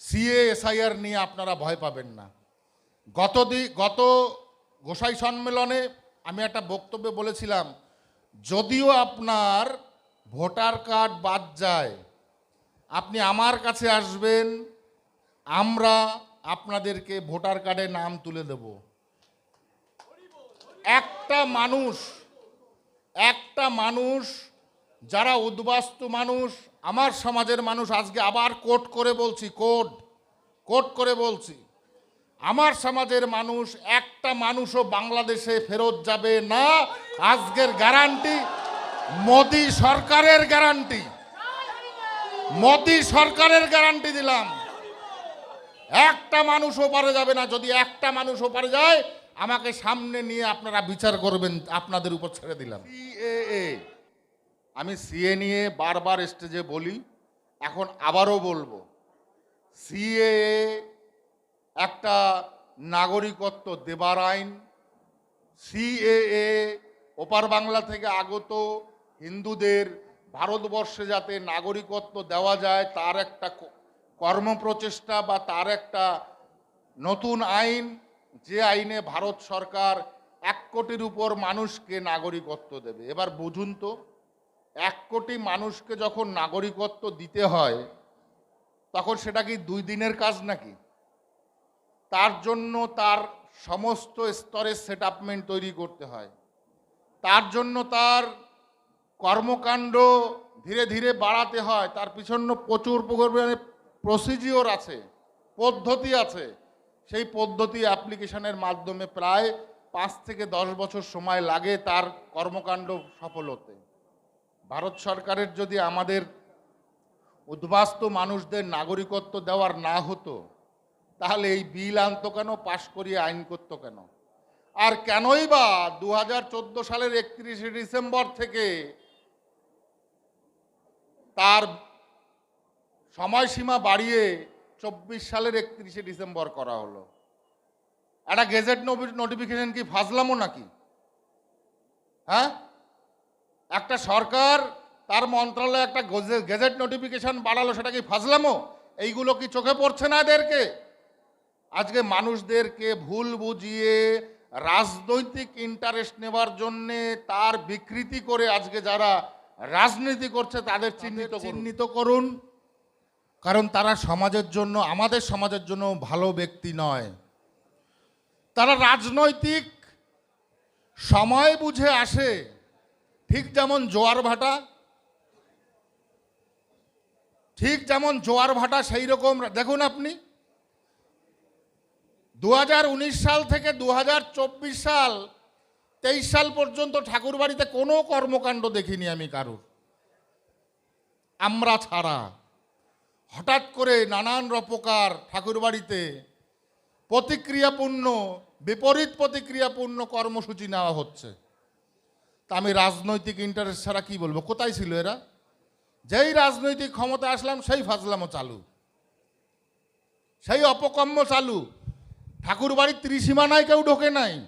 CA SIR নিয়ে আপনারা ভয় পাবেন না। গত গত গোসাই সম্মেলনে আমি একটা বক্তব্যে বলেছিলাম, যদিও আপনার ভোটার কার্ড বাদ যায়, আপনি আমার কাছে আসবেন, আমরা আপনাদেরকে ভোটার কার্ডে নাম তুলে দেব। একটা মানুষ একটা মানুষ, যারা উদ্বাস্তু মানুষ আমার সমাজের মানুষ আজকে আবার কোট করে বলছি, কোট কোট করে বলছি। আমার সমাজের মানুষ একটা মানুষও বাংলাদেশে ফেরত যাবে না, আজকের গ্যারান্টি মোদি সরকারের গ্যারান্টি মোদি সরকারের গ্যারান্টি দিলাম। একটা মানুষ ওপারে যাবে না, যদি একটা মানুষ ওপারে যায়, আমাকে সামনে নিয়ে আপনারা বিচার করবেন, আপনাদের উপর ছেড়ে দিলাম। আমি সিএ নিয়ে বারবার স্টেজে বলি, এখন আবারও বলব সিএএ একটা নাগরিকত্ব দেবার আইন সিএএ ওপার বাংলা থেকে আগত হিন্দুদের ভারতবর্ষে যাতে নাগরিকত্ব দেওয়া যায়, তার একটা কর্মপ্রচেষ্টা বা তার একটা নতুন আইন, যে আইনে ভারত সরকার এক কোটির উপর মানুষকে নাগরিকত্ব দেবে। এবার বুঝুন তো এক কোটি মানুষকে যখন নাগরিকত্ব দিতে হয়, তখন সেটা কি দুই দিনের কাজ নাকি? তার জন্য তার সমস্ত স্তরের সেটআপমেন্ট তৈরি করতে হয়। তার জন্য তার কর্মকাণ্ড ধীরে ধীরে বাড়াতে হয়। তার পিছনে প্রচুর পরিমাণে প্রসিজিওর আছে, পদ্ধতি আছে। সেই পদ্ধতি অ্যাপ্লিকেশনের মাধ্যমে প্রায় পাঁচ থেকে দশ বছর সময় লাগে তার কর্মকাণ্ড সফল হতে। ভারত সরকারের যদি আমাদের উদ্বাস্ত মানুষদের নাগরিকত্ব দেওয়ার না হতো, তাহলে এই বিল আনতো কেন, পাশ করিয়ে আইন করতো কেন? আর কেনই বা দু হাজার চোদ্দ সালের একত্রিশে ডিসেম্বর থেকে তার সময়সীমা বাড়িয়ে চব্বিশ সালের একত্রিশে ডিসেম্বর করা হলো। একটা গেজেট নোটিফিকেশন কি, ফাজলামো নাকি? হ্যাঁ? একটা সরকার তার মন্ত্রণালয়ে একটা গেজেট নোটিফিকেশন বাড়ালো সেটা কি ফাজলামো? এইগুলো কি চোখে পড়ছে না এদেরকে? আজকে মানুষদেরকে ভুল বুঝিয়ে রাজনৈতিক ইন্টারেস্ট নেবার জন্যে তার বিকৃতি করে আজকে যারা রাজনীতি করছে তাদের চিহ্নিত চিহ্নিত করুন। কারণ তারা সমাজের জন্য আমাদের সমাজের জন্য ভালো ব্যক্তি নয়। তারা রাজনৈতিক সময় বুঝে আসে। ঠিক যেমন জোয়ার ভাটা, ঠিক যেমন জোয়ার ভাটা সেই রকম দেখুন আপনি দু হাজার উনিশ সাল থেকে দু হাজার চব্বিশ সাল, তেইশ সাল পর্যন্ত ঠাকুরবাড়িতে কোনো কর্মকাণ্ড দেখিনি আমি কারুর। আমরা ছাড়া। হঠাৎ করে নানান রকম ঠাকুরবাড়িতে প্রতিক্রিয়াপূর্ণ, বিপরীত প্রতিক্রিয়াপূর্ণ কর্মসূচি নেওয়া হচ্ছে। তা আমি রাজনৈতিক ইন্টারেস্ট ছাড়া কি বলব? কোথায় ছিল এরা? যেই রাজনৈতিক ক্ষমতা আসলাম, সেই ফাজলামো চালু। সেই অপকম্ম চালু। ঠাকুর বাড়ির ত্রিসীমানায় কেউ ঢোকে নাই।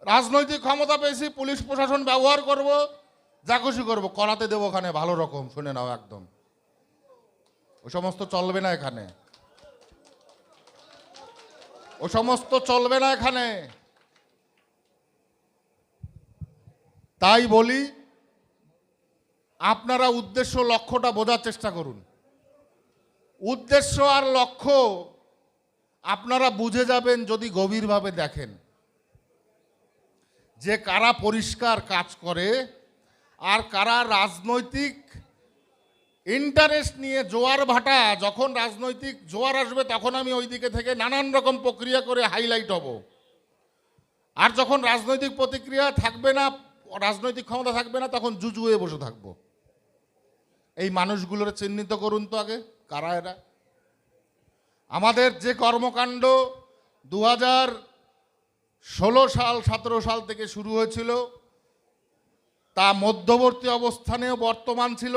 রাজনৈতিক ক্ষমতা পেয়েছি, পুলিশ প্রশাসন ব্যবহার করব, যা খুশি করব। করাতে দেবো ওখানে, ভালো রকম, শুনে নাও একদম। ও সমস্ত চলবে না এখানে। ও সমস্ত চলবে না এখানে। তাই বলি, আপনারা উদ্দেশ্য লক্ষ্যটা বোঝার চেষ্টা করুন। উদ্দেশ্য আর লক্ষ্য আপনারা বুঝে যাবেন যদি গভীরভাবে দেখেন। যে কারা পরিষ্কার কাজ করে আর কারা রাজনৈতিক ইন্টারেস্ট নিয়ে জোয়ার ভাটা, যখন রাজনৈতিক জোয়ার আসবে তখন আমি ওই দিকে থেকে নানান রকম প্রক্রিয়া করে হাইলাইট হব। আর যখন রাজনৈতিক প্রতিক্রিয়া থাকবে না রাজনৈতিক ক্ষমতা থাকবে না, তখন জুজুয়ে বসে থাকব। এই মানুষগুলোর চিহ্নিত করুন তো আগে, কারা এরা? আমাদের যে কর্মকাণ্ড দু ষোলো সাল, সতেরো সাল থেকে শুরু হয়েছিল, তা মধ্যবর্তী অবস্থানেও বর্তমান ছিল।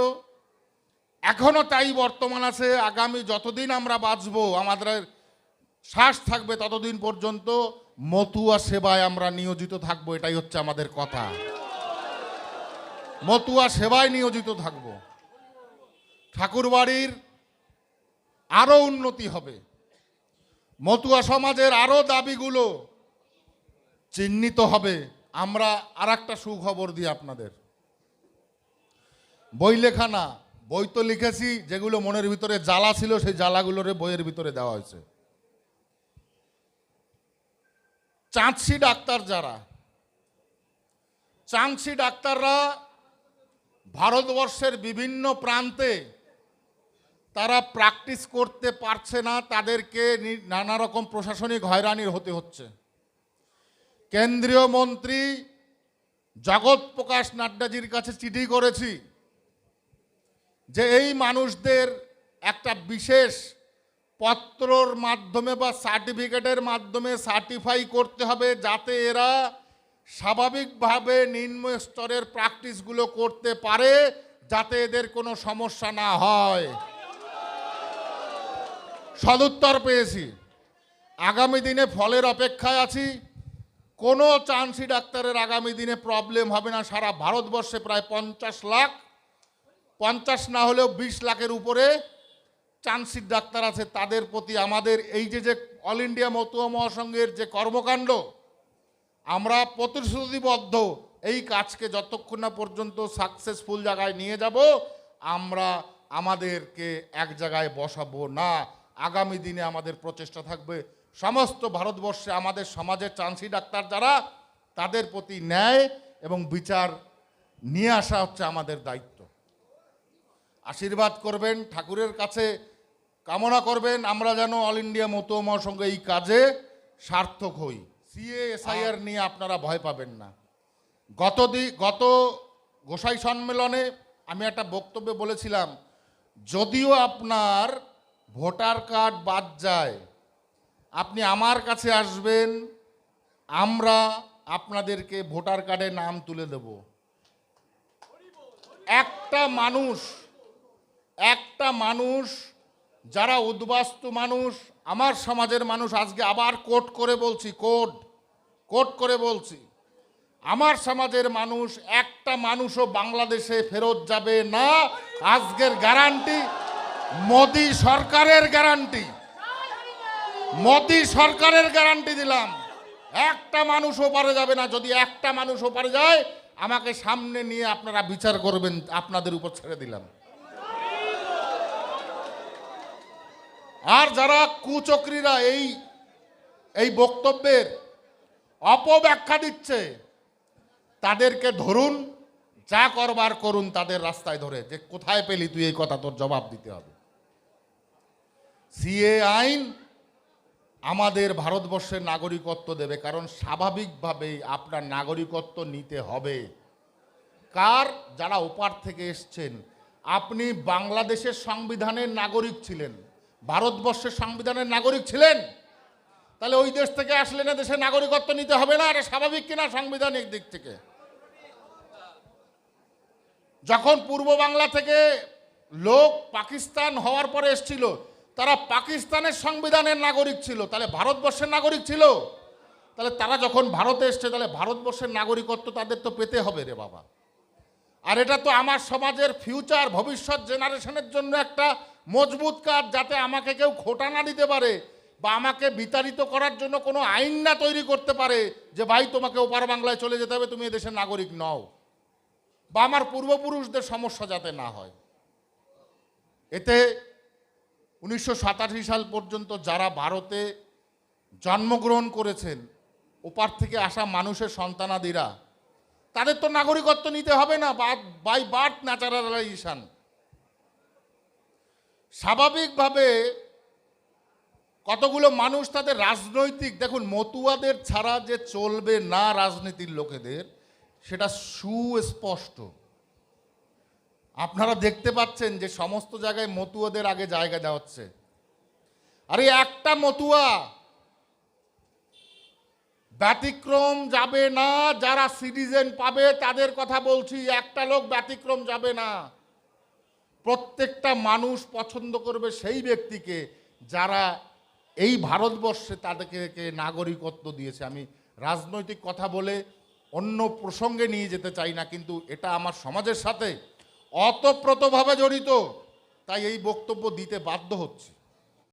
এখনও তাই বর্তমান আছে, আগামী যতদিন আমরা বাঁচব, আমাদের শ্বাস থাকবে ততদিন পর্যন্ত মতুয়া সেবায় আমরা নিয়োজিত থাকব, এটাই হচ্ছে আমাদের কথা। মতুয়া সেবায় নিয়োজিত থাকব। ঠাকুরবাড়ির আরও উন্নতি হবে। মতুয়া সমাজের আরও দাবিগুলো চিহ্নিত হবে। আমরা আর একটা সুখবর দিই আপনাদের। বই লেখা না বই তো লিখেছি, যেগুলো মনের ভিতরে জ্বালা ছিল, সেই জ্বালাগুলোরে বইয়ের ভিতরে দেওয়া হয়েছে। চাঁদসি ডাক্তার যারা, চাঁদসি ডাক্তাররা ভারতবর্ষের বিভিন্ন প্রান্তে তারা প্র্যাকটিস করতে পারছে না, তাদেরকে নানা রকম প্রশাসনিক হয়রানির হতে হচ্ছে। কেন্দ্রীয় মন্ত্রী জগৎ প্রকাশ নাড্ডাজির কাছে চিঠি করেছি যে এই মানুষদের একটা বিশেষ পত্রর মাধ্যমে বা সার্টিফিকেটের মাধ্যমে সার্টিফাই করতে হবে যাতে এরা স্বাভাবিকভাবে নিম্ন স্তরের প্র্যাকটিসগুলো করতে পারে যাতে এদের কোনো সমস্যা না হয়। সদুত্তর পেয়েছি। আগামী দিনে ফলের অপেক্ষায় আছি। কোনো চান্সি ডাক্তারের আগামী দিনে প্রবলেম হবে না। সারা ভারতবর্ষে প্রায় পঞ্চাশ লাখ, পঞ্চাশ না হলেও বিশ লাখের উপরে চান্সির ডাক্তার আছে। তাদের প্রতি আমাদের এই যে যে অল ইন্ডিয়া মতুয়া মহাসংঘের যে কর্মকাণ্ড আমরা প্রতিশ্রুতিবদ্ধ এই কাজকে যতক্ষণ না পর্যন্ত সাকসেসফুল জায়গায় নিয়ে যাব, আমরা আমাদেরকে এক জায়গায় বসাবো না। আগামী দিনে আমাদের প্রচেষ্টা থাকবে সমস্ত ভারতবর্ষে আমাদের সমাজের চান্সি ডাক্তার যারা, তাদের প্রতি ন্যায় এবং বিচার নিয়ে আসা হচ্ছে আমাদের দায়িত্ব। আশীর্বাদ করবেন, ঠাকুরের কাছে কামনা করবেন, আমরা যেন অল ইন্ডিয়া মতো মহাসংঘ এই কাজে সার্থক হই। সিএ এসআইআর নিয়ে আপনারা ভয় পাবেন না। গত দি গত গোসাই সম্মেলনে আমি একটা বক্তব্যে বলেছিলাম যদিও আপনার ভোটার কার্ড বাদ যায় আপনি আমার কাছে আসবেন আমরা আপনাদেরকে ভোটার কার্ডে নাম তুলে দেব। একটা মানুষ একটা মানুষ যারা উদ্বাস্তু মানুষ, আমার সমাজের মানুষ, আজকে আবার কোট করে বলছি, কোট কোট করে বলছি। আমার সমাজের মানুষ, একটা মানুষও বাংলাদেশে ফেরত যাবে না। আজকের গ্যারান্টি মোদি সরকারের গ্যারান্টি মোদি সরকারের গ্যারান্টি দিলাম। একটা মানুষ ওপারে যাবে না। যদি একটা মানুষ ওপারে যায়, আমাকে সামনে নিয়ে আপনারা বিচার করবেন, আপনাদের উপর ছেড়ে দিলাম। আর যারা কুচক্রীরা এই এই বক্তব্যের অপব্যাখ্যা দিচ্ছে, তাদেরকে ধরুন, যা করবার করুন তাদের রাস্তায় ধরে, যে কোথায় পেলি তুই এই কথা, তোর জবাব দিতে হবে। সিএ আইন আমাদের ভারতবর্ষের নাগরিকত্ব দেবে, কারণ স্বাভাবিকভাবেই আপনার নাগরিকত্ব নিতে হবে। কার? যারা ওপার থেকে এসছেন। আপনি বাংলাদেশের সংবিধানের নাগরিক ছিলেন। ভারতবর্ষের সংবিধানের নাগরিক ছিলেন, তাহলে ওই দেশ থেকে আসলে না দেশের নাগরিকত্ব নিতে হবে না? এটা স্বাভাবিক কিনা সাংবিধানিক দিক থেকে? যখন পূর্ব বাংলা থেকে লোক পাকিস্তান হওয়ার পরে এসছিল, তারা পাকিস্তানের সংবিধানের নাগরিক ছিল, তাহলে ভারতবর্ষের নাগরিক ছিল? তাহলে তারা যখন ভারতে এসছে, তাহলে ভারতবর্ষের নাগরিকত্ব তাদের তো পেতে হবে রে বাবা। আর এটা তো আমার সমাজের ফিউচার ভবিষ্যৎ জেনারেশনের জন্য একটা মজবুত কাজ যাতে আমাকে কেউ খোটা না দিতে পারে বা আমাকে বিতাড়িত করার জন্য কোনো আইন না তৈরি করতে পারে যে ভাই, তোমাকে ওপার বাংলায় চলে যেতে হবে, তুমি এদেশের নাগরিক নও। বা আমার পূর্বপুরুষদের সমস্যা যাতে না হয়। এতে উনিশশো সাতাশি সাল পর্যন্ত যারা ভারতে জন্মগ্রহণ করেছেন, ওপার থেকে আসা মানুষের সন্তানাদিরা, তাদের তো নাগরিকত্ব নিতে হবে না বাই বার্থ ন্যাচারালাইজেশন স্বাভাবিকভাবে কতগুলো মানুষ তাদের রাজনৈতিক, দেখুন, মতুয়াদের ছাড়া যে চলবে না রাজনীতির লোকেদের, সেটা সুস্পষ্ট। আপনারা দেখতে পাচ্ছেন যে সমস্ত জায়গায় মতুয়াদের আগে জায়গা দেওয়া হচ্ছে। আরে, একটা মতুয়া ব্যতিক্রম যাবে না, যারা সিটিজেন পাবে, তাদের কথা বলছি, একটা লোক ব্যতিক্রম যাবে না। প্রত্যেকটা মানুষ পছন্দ করবে সেই ব্যক্তিকে যারা এই ভারতবর্ষে তাদেরকে নাগরিকত্ব দিয়েছে। আমি রাজনৈতিক কথা বলে অন্য প্রসঙ্গে নিয়ে যেতে চাই না, কিন্তু এটা আমার সমাজের সাথে অতপ্রতভাবে জড়িত, তাই এই বক্তব্য দিতে বাধ্য হচ্ছে।